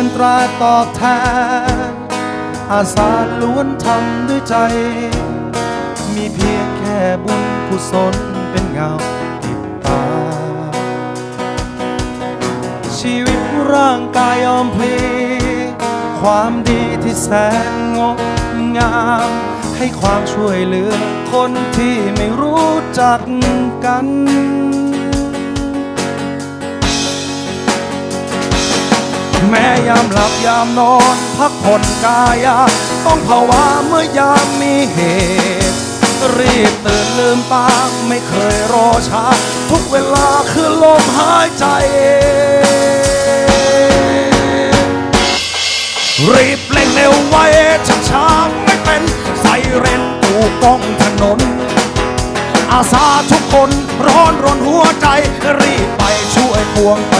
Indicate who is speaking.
Speaker 1: งินตราตอบแทน อาสาล้วนทำด้วยใจ มีเพียงแค่บุญกุศลเป็นเงาติดตา ชีวิตร่างกายยอมพลี ความดีที่แสนงดงาม ให้ความช่วยเหลือคนที่ไม่รู้จักกัน แม้ยามหลับยามนอน พักผ่อนกายา ต้องภาวะเมื่อยามมีเหตุ รีบตื่นลืมตาไม่เคยรอช้า ทุกเวลาคือลมหายใจ รีบเร่งเร็วไว้ช้าช้าไม่เป็นไซเรนตูก้องถนน อาสาทุกคนร้อนรนหัวใจ รีบไปช่วยปวงป